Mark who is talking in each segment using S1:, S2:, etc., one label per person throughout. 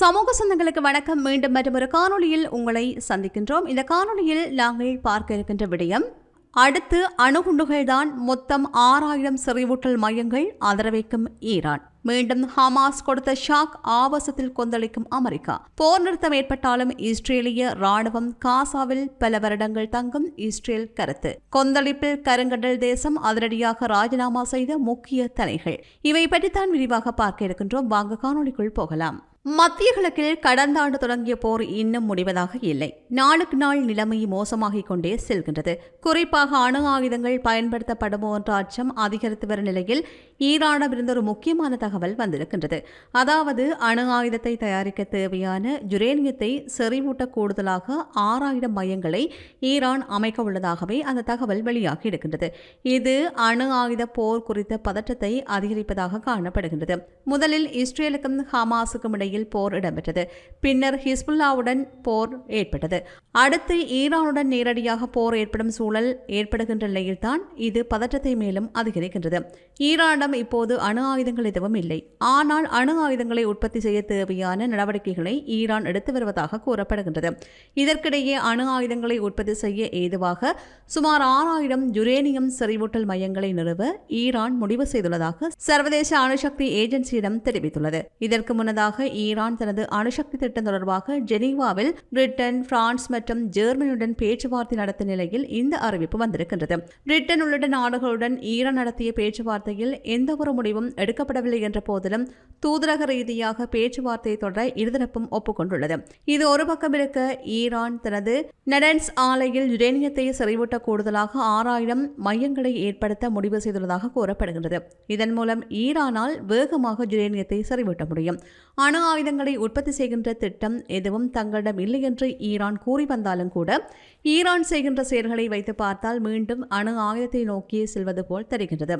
S1: சமூக சொந்தங்களுக்கு வணக்கம். மீண்டும் மற்றும் ஒரு காணொளியில் உங்களை சந்திக்கின்றோம். இந்த காணொலியில் நாங்கள் பார்க்க இருக்கின்ற விடயம் அடுத்து அணுகுண்டுகள்தான் மொத்தம் ஆறாயிரம் செறிவூட்டல் மையங்கள் ஆதரவைக்கும் ஈரான். மீண்டும் ஹமாஸ் கொடுத்த ஷாக் ஆபாசத்தில் கொந்தளிக்கும் அமெரிக்கா. போர் நிறுத்தம் ஏற்பட்டாலும் இஸ்ரேலிய ராணுவம் காசாவில் பல வருடங்கள் தங்கும் இஸ்ரேல் கருத்து. கொந்தளிப்பில் கருங்கடல் தேசம் அதிரடியாக ராஜினாமா செய்த முக்கிய தலைகள். இவை பற்றித்தான் விரிவாக பார்க்க இருக்கின்றோம். வாங்க காணொளிக்குள் போகலாம். மத்திய கிழக்கில் கடந்த ஆண்டு தொடங்கிய போர் இன்னும் முடிவதாக இல்லை. நாளுக்கு நாள் நிலைமை மோசமாகிக் கொண்டே செல்கின்றது. குறிப்பாக அணு ஆயுதங்கள் பயன்படுத்தப்படுமோ என்ற அச்சம் அதிகரித்து வரும் நிலையில் ஈரானிடமிருந்து ஒரு முக்கியமான தகவல் வந்திருக்கின்றது. அதாவது அணு ஆயுதத்தை தயாரிக்க தேவையான ஜுரேனியத்தை செறிவூட்ட கூடுதலாக ஆறாயிரம் மையங்களை ஈரான் அமைக்க உள்ளதாகவே அந்த தகவல் வெளியாகி இருக்கின்றது. இது அணு ஆயுத போர் குறித்த பதற்றத்தை அதிகரிப்பதாக காணப்படுகின்றது. முதலில் இஸ்ரேலுக்கும் ஹமாஸுக்கும் இடையில் இடையில் போர் இடம்பெற்றது. பின்னர் ஹிஸ்புல்லாவுடன் போர் ஏற்பட்டது. அடுத்து ஈரானுடன் நேரடியாக போர் ஏற்படும் சூழல் ஏற்படுகின்ற நிலையில்தான் இது பதற்றத்தை மேலும் அதிகரிக்கின்றது. ஈரானிடம் இப்போது அணு ஆயுதங்கள் எதுவும் இல்லை. ஆனால் அணு ஆயுதங்களை உற்பத்தி செய்ய தேவையான நடவடிக்கைகளை ஈரான் எடுத்து வருவதாக கூறப்படுகின்றது. இதற்கிடையே அணு ஆயுதங்களை உற்பத்தி செய்ய ஏதுவாக சுமார் ஆறாயிரம் யுரேனியம் செறிவூட்டல் மையங்களை நிறுவ ஈரான் முடிவு செய்துள்ளதாக சர்வதேச அணுசக்தி ஏஜென்சியிடம் தெரிவித்துள்ளது. இதற்கு முன்னதாக ஈரான் தனது அணுசக்தி திட்டம் தொடர்பாக ஜெனீவாவில் பிரிட்டன் பிரான்ஸ் மற்றும் ஜெர்மனியுடன் பேச்சுவார்த்தை நடத்திய நிலையில் இந்த அறிவிப்பு வந்திருக்கின்றது. பிரிட்டன் உள்ளிட்ட நாடுகளுடன் ஈரான் நடத்திய பேச்சுவார்த்தையில் எந்தவொரு முடிவும் எடுக்கப்படவில்லை என்ற போதிலும் தூதரக ரீதியாக பேச்சுவார்த்தையை தொடர இருதரப்பும் ஒப்புக்கொண்டுள்ளது. இது ஒரு பக்கம் இருக்க ஈரான் தனது நெடன்ஸ் ஆலையில் யுரேனியத்தை செறிவூட்ட கூடுதலாக ஆறாயிரம் மையங்களை ஏற்படுத்த முடிவு செய்துள்ளதாக கூறப்படுகின்றது. இதன் மூலம் ஈரானால் வேகமாக யுரேனியத்தை செறிவூட்ட முடியும். அணு ஆயுதங்களை உற்பத்தி செய்கின்ற திட்டம் எதுவும் தங்களிடம் இல்லை என்று ஈரான் கூறி வந்தாலும் கூட ஈரான் செய்கின்ற செயல்களை வைத்து பார்த்தால் மீண்டும் அணு ஆயுதத்தை நோக்கி செல்வது போல் தெரிகின்றது.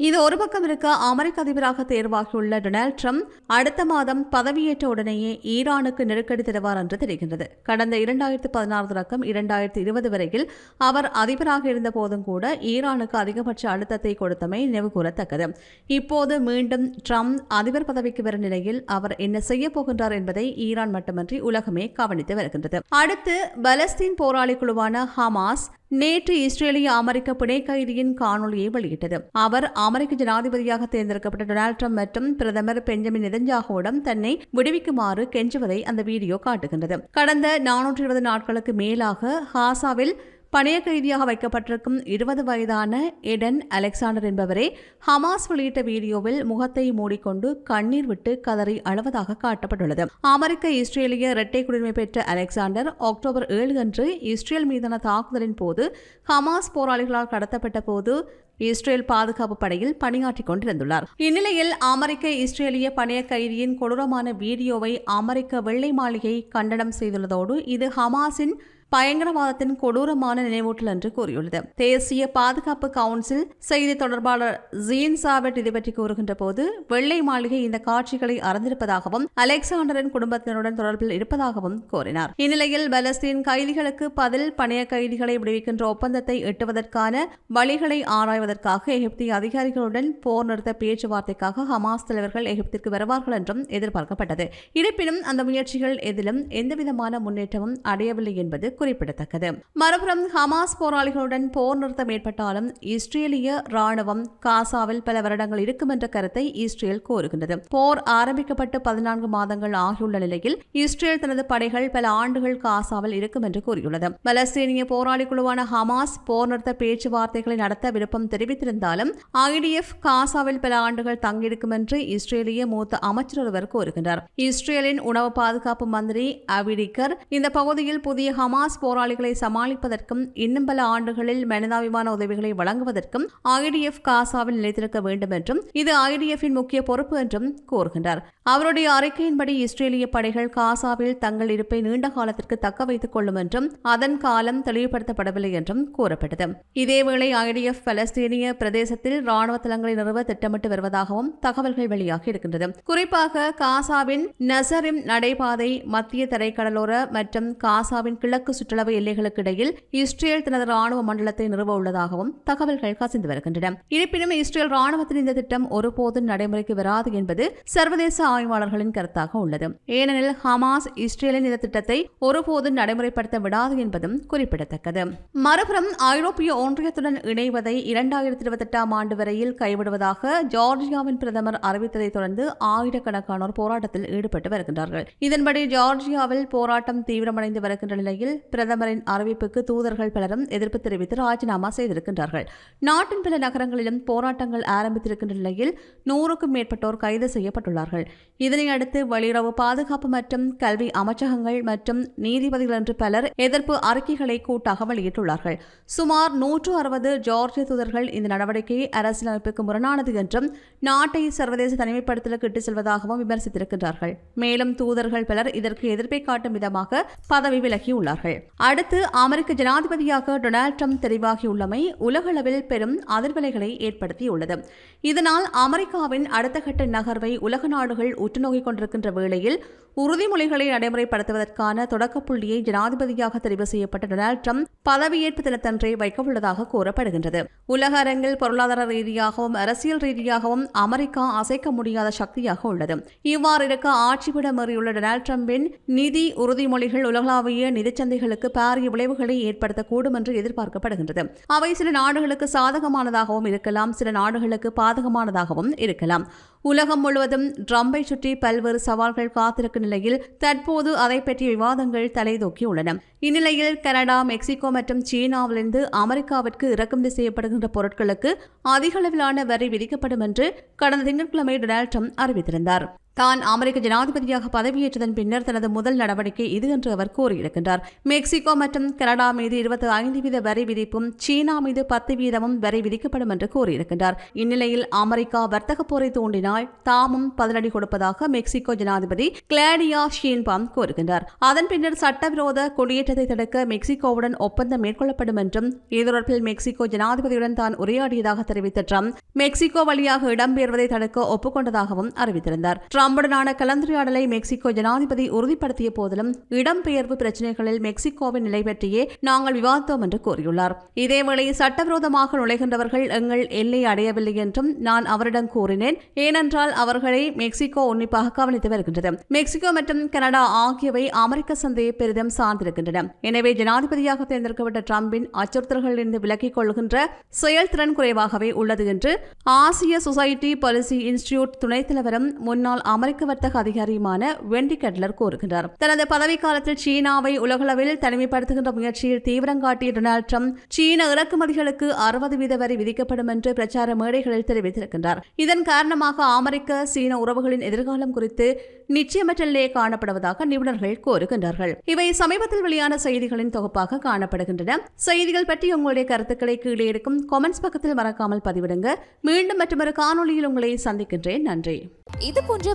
S1: இது ஒரு பக்கம் இருக்க அமெரிக்க அதிபராக தேர்வாகியுள்ள டொனால்ட் ட்ரம்ப் அடுத்த மாதம் பதவியேற்ற உடனேயே ஈரானுக்கு நெருக்கடி தருவார் என்று தெரிகின்றது. கடந்த இரண்டாயிரத்து பதினாறு தொடக்கம் இரண்டாயிரத்து இருபது வரையில் அவர் அதிபராக இருந்த போதும் கூட ஈரானுக்கு அதிகபட்ச அழுத்தத்தை கொடுத்தமை நினைவு கூறத்தக்கது இப்போது மீண்டும் ட்ரம்ப் அதிபர் பதவிக்கு வரும் நிலையில் அவர் என்ன செய்ய போகின்றார் என்பதை ஈரான் மட்டுமன்றி உலகமே கவனித்து வருகின்றது. அடுத்து பலஸ்தீன் போராளி குழுவான ஹமாஸ் நேற்று இஸ்ரேலிய அமெரிக்க பிணை கைதியின் காணொலியை வெளியிட்டது. அவர் அமெரிக்க ஜனாதிபதியாக தேர்ந்தெடுக்கப்பட்ட டொனால்ட் ட்ரம்ப் மற்றும் பிரதமர் பெஞ்சமின் நெதன்யாகுவிடம் தன்னை விடுவிக்குமாறு கெஞ்சுவதை அந்த வீடியோ காட்டுகின்றது. கடந்த நானூற்றி இருபது நாட்களுக்கு மேலாக ஹாசாவில் பணைய கைதியாக வைக்கப்பட்டிருக்கும் இருபது வயதான எடன் அலெக்சாண்டர் என்பவரே ஹமாஸ் வெளியிட்ட வீடியோவில் முகத்தை மூடிக்கொண்டு கண்ணீர் விட்டு கதறி அழுவதாக காட்டப்பட்டுள்ளது. அமெரிக்க இஸ்ரேலிய இரட்டை குடியுரிமை பெற்ற அலெக்சாண்டர் அக்டோபர் ஏழு அன்று இஸ்ரேல் மீதான தாக்குதலின் போது ஹமாஸ் போராளிகளால் கடத்தப்பட்ட போது இஸ்ரேல் பாதுகாப்பு படையில் பணியாற்றிக் கொண்டிருந்துள்ளார். இந்நிலையில் அமெரிக்க இஸ்ரேலிய பணைய கைதியின் கொடூரமான வீடியோவை அமெரிக்க வெள்ளை மாளிகை கண்டனம் செய்துள்ளதோடு இது ஹமாஸின் பயங்கரவாதத்தின் கொடூரமான நினைவூட்டல் என்று கூறியுள்ளது. தேசிய பாதுகாப்பு கவுன்சில் செய்தி தொடர்பாளர் ஜீன் சாவெட் இது பற்றி கூறுகின்ற போது வெள்ளை மாளிகை இந்த காட்சிகளை அறிந்திருப்பதாகவும் அலெக்சாண்டரின் குடும்பத்தினருடன் தொடர்பில் இருப்பதாகவும் கூறினார். இந்நிலையில் பலஸ்தீன் கைதிகளுக்கு பதில் பணைய கைதிகளை விடுவிக்கின்ற ஒப்பந்தத்தை எட்டுவதற்கான வழிகளை ஆராய்வதற்காக எகிப்திய அதிகாரிகளுடன் போர் நிறுத்த பேச்சுவார்த்தைக்காக ஹமாஸ் தலைவர்கள் எகிப்திற்கு வருவார்கள் என்றும் எதிர்பார்க்கப்பட்டது. இருப்பினும் அந்த முயற்சிகள் எதிலும் எந்தவிதமான முன்னேற்றமும் அடையவில்லை என்பது குறிப்பிடத்தக்கது. மறுபுறம் ஹமாஸ் போராளிகளுடன் போர் நிறுத்தம் ஏற்பட்டாலும் இஸ்ரேலிய ராணுவம் காசாவில் பல வருடங்கள் இருக்கும் என்ற கருத்தை இஸ்ரேல் கோருகின்றது. போர் ஆரம்பிக்கப்பட்டு பதினான்கு மாதங்கள் ஆகியுள்ள நிலையில் இஸ்ரேல் தனது படைகள் பல ஆண்டுகள் காசாவில் இருக்கும் என்று கூறியுள்ளது. பலஸ்தீனிய போராளி குழுவான ஹமாஸ் போர் நிறுத்த பேச்சுவார்த்தைகளை நடத்த விருப்பம் தெரிவித்திருந்தாலும் ஐடிஎஃப் காசாவில் பல ஆண்டுகள் தங்கியிருக்கும் என்று இஸ்ரேலிய மூத்த அமைச்சர் ஒருவர் கூறுகின்றார். இஸ்ரேலின் உணவு பாதுகாப்பு மந்திரி அவிடிகர் இந்த பகுதியில் புதிய ஹமாஸ் ஹமாஸ் போராளிகளை சமாளிப்பதற்கும் இன்னும் பல ஆண்டுகளில் மனிதாபிமான உதவிகளை வழங்குவதற்கும் ஐடிஎஃப் காசாவில் நிலைத்திருக்க வேண்டும் என்றும் இது ஐடிஎஃபின் முக்கிய பொறுப்பு என்றும் கூறுகின்றார். அவருடைய அறிக்கையின்படி இஸ்ரேலிய படைகள் காசாவில் தங்கள் இருப்பை நீண்ட காலத்திற்கு தக்க வைத்துக் கொள்ளும் என்றும் அதன் காலம் தெளிவுபடுத்தப்படவில்லை என்றும் கூறப்பட்டது. இதேவேளை ஐடிஎஃப் பலஸ்தீனிய பிரதேசத்தில் ராணுவ தளங்களை நிறுவ திட்டமிட்டு வருவதாகவும் தகவல்கள் வெளியாகி இருக்கின்றது. குறிப்பாக காசாவின் நசரிம் நடைபாதை மத்திய தரைக்கடலோர மற்றும் காசாவின் கிழக்கு கிழக்கு சுற்றளவு எல்லைகளுக்கு இடையில் இஸ்ரேல் தனது ராணுவ மண்டலத்தை நிறுவ உள்ளதாகவும் தகவல்கள் கசிந்து வருகின்றன. இருப்பினும் இஸ்ரேல் ராணுவத்தின் இந்த திட்டம் ஒருபோதும் நடைமுறைக்கு வராது என்பது சர்வதேச ஆய்வாளர்களின் கருத்தாக உள்ளது. ஏனெனில் ஹமாஸ் இஸ்ரேலின் இந்த திட்டத்தை ஒருபோதும் நடைமுறைப்படுத்த விடாது என்பதும் குறிப்பிடத்தக்கது. மறுபுறம் ஐரோப்பிய ஒன்றியத்துடன் இணைவதை இரண்டாயிரத்தி இருபத்தி எட்டாம் ஆண்டு வரையில் கைவிடுவதாக ஜார்ஜியாவின் பிரதமர் அறிவித்ததை தொடர்ந்து ஆயிரக்கணக்கானோர் போராட்டத்தில் ஈடுபட்டு வருகின்றார்கள். இதன்படி ஜார்ஜியாவில் போராட்டம் தீவிரமடைந்து வருகின்ற நிலையில் பிரதமரின் அறிவிப்புக்கு தூதர்கள் பலரும் எதிர்ப்பு தெரிவித்து ராஜினாமா செய்திருக்கின்றார்கள். நாட்டின் பல நகரங்களிலும் போராட்டங்கள் ஆரம்பித்திருக்கின்ற நிலையில் நூறுக்கும் மேற்பட்டோர் கைது செய்யப்பட்டுள்ளார்கள். இதனையடுத்து வெளியுறவு பாதுகாப்பு மற்றும் கல்வி அமைச்சகங்கள் மற்றும் நீதிபதிகள் என்று பலர் எதிர்ப்பு அறிக்கைகளை கூட்டாக வெளியிட்டுள்ளார்கள். சுமார் நூற்று அறுபது ஜார்ஜிய தூதர்கள் இந்த நடவடிக்கையை அரசியலமைப்புக்கு முரணானது என்றும் நாட்டை சர்வதேச தனிமைப்படுத்தலுக்கு இட்டுச் செல்வதாகவும் விமர்சித்திருக்கின்றார்கள். மேலும் தூதர்கள் பலர் இதற்கு எதிர்ப்பை காட்டும் விதமாக பதவி விலகியுள்ளார்கள். அடுத்து அமெரிக்க ஜனாதிபதியாக டொனால்ட் ட்ரம்ப் தெரிவாகியுள்ளமை உலகளவில் பெரும் அதிர்வலைகளை ஏற்படுத்தியுள்ளது. இதனால் அமெரிக்காவின் அடுத்த கட்ட நகர்வை உலக நாடுகள் உற்றுநோக்கிக் கொண்டிருக்கின்ற வேளையில் உறுதிமொழிகளை நடைமுறைப்படுத்துவதற்கான தொடக்கப்புள்ளியை ஜனாதிபதியாக தெரிவு செய்யப்பட்ட டொனால்ட் ட்ரம்ப் பதவியேற்பு தினத்தன்றே வைக்கவுள்ளதாக கூறப்படுகின்றது. உலக அரங்கில் பொருளாதார ரீதியாகவும் அரசியல் ரீதியாகவும் அமெரிக்கா அசைக்க முடியாத சக்தியாக உள்ளது. இவ்வாறு இருக்க ஆட்சிவிட மீறியுள்ள டொனால்ட் ட்ரம்பின் நிதி உறுதிமொழிகள் உலகளாவிய நிதிச்சந்தைகளுக்கு பாரிய விளைவுகளை ஏற்படுத்தக்கூடும் என்று எதிர்பார்க்கப்படுகின்றது. அவை சில நாடுகளுக்கு சாதகமானதாகவும் இருக்கலாம் சில நாடுகளுக்கு பாதகமானதாகவும் இருக்கலாம். உலகம் முழுவதும் ட்ரம்பை சுற்றி பல்வேறு சவால்கள் காத்திருக்கும் நிலையில் தற்போது அதை பற்றிய விவாதங்கள் தலைதூக்கியுள்ளன. இந்நிலையில் கனடா மெக்சிகோ மற்றும் சீனாவிலிருந்து அமெரிக்காவிற்கு இறக்குமதி செய்யப்படுகின்ற பொருட்களுக்கு அதிக அளவிலான வரி விதிக்கப்படும் என்று கடந்த திங்கட்கிழமை டொனால்ட் ட்ரம்ப் அறிவித்திருந்தார். தான் அமெரிக்க ஜனாதிபதியாக பதவியேற்றதன் பின்னர் தனது முதல் நடவடிக்கை இது என்று அவர் கூறியிருக்கின்றார். மெக்சிகோ மற்றும் கனடா மீது இருபத்தி ஐந்து வீத வரி விதிப்பும் சீனா மீது பத்து வீதமும் வரி விதிக்கப்படும் என்று கூறியிருக்கின்றார். இந்நிலையில் அமெரிக்கா வர்த்தக போரை தூண்டினால் தாமும் பதிலடி கொடுப்பதாக மெக்சிகோ ஜனாதிபதி கிளாடியா ஷீன்பாம் கூறுகின்றார். அதன் பின்னர் சட்டவிரோத குடியேற்றத்தை தடுக்க மெக்சிகோவுடன் ஒப்பந்தம் மேற்கொள்ளப்படும் என்றும் இது தொடர்பில் மெக்சிகோ ஜனாதிபதியுடன் தான் உரையாடியதாக தெரிவித்த ட்ரம்ப் மெக்சிகோ வழியாக இடம்பெயர்வதை தடுக்க ஒப்புக்கொண்டதாகவும் அறிவித்திருந்தார். ட்ரம்புடனான கலந்துரையாடலை மெக்சிகோ ஜனாதிபதி உறுதிப்படுத்திய போதிலும் இடம்பெயர்வு பிரச்சினைகளில் மெக்சிகோவின் நிலை பற்றியே நாங்கள் விவாதித்தோம் என்று கூறியுள்ளார். இதேவேளை சட்டவிரோதமாக நுழைகின்றவர்கள் எங்கள் எல்லை அடையவில்லை என்றும் நான் அவரிடம் கூறினேன். ஏனென்றால் அவர்களை மெக்சிகோ உன்னிப்பாக கவனித்து வருகின்றது. மெக்சிகோ மற்றும் கனடா ஆகியவை அமெரிக்க சந்தையை பெரிதும் சார்ந்திருக்கின்றன. எனவே ஜனாதிபதியாக தேர்ந்தெடுக்கப்பட்ட டிரம்பின் அச்சுறுத்தல்களிலிருந்து விலக்கிக் கொள்கின்ற செயல்திறன் குறைவாகவே உள்ளது என்று ஆசிய சொசைட்டி பாலிசி இன்ஸ்டிடியூட் துணைத் தலைவரும் முன்னாள் அமெரிக்க வர்த்தக அதிகாரியுமான வெண்டி கட்லர் கூறுகின்றார். தனது பதவிக்காலத்தில் சீனாவை உலகளவில் தனிமைப்படுத்துகின்ற முயற்சியில் தீவிரம் காட்டிய டொனால்டு ட்ரம்ப் சீன இறக்குமதிகளுக்கு அறுபது வீத வரி விதிக்கப்படும் என்று பிரச்சார மேடைகளில் தெரிவித்திருக்கின்றார். இதன் காரணமாக அமெரிக்க சீன உறவுகளின் எதிர்காலம் குறித்து நிச்சயமற்ற நிலையை காணப்படுவதாக நிபுணர்கள் கூறுகின்றார்கள். இவை சமீபத்தில் வெளியான செய்திகளின் தொகுப்பாக காணப்படுகின்றன. செய்திகள் பற்றி உங்களுடைய கருத்துக்களை கீழே இருக்கும் கொமெண்ட்ஸ் பக்கத்தில் மறக்காமல் பதிவிடுங்க. மீண்டும் மற்றொரு காணொளியில் உங்களை சந்திக்கின்றேன். நன்றி.
S2: இது போன்ற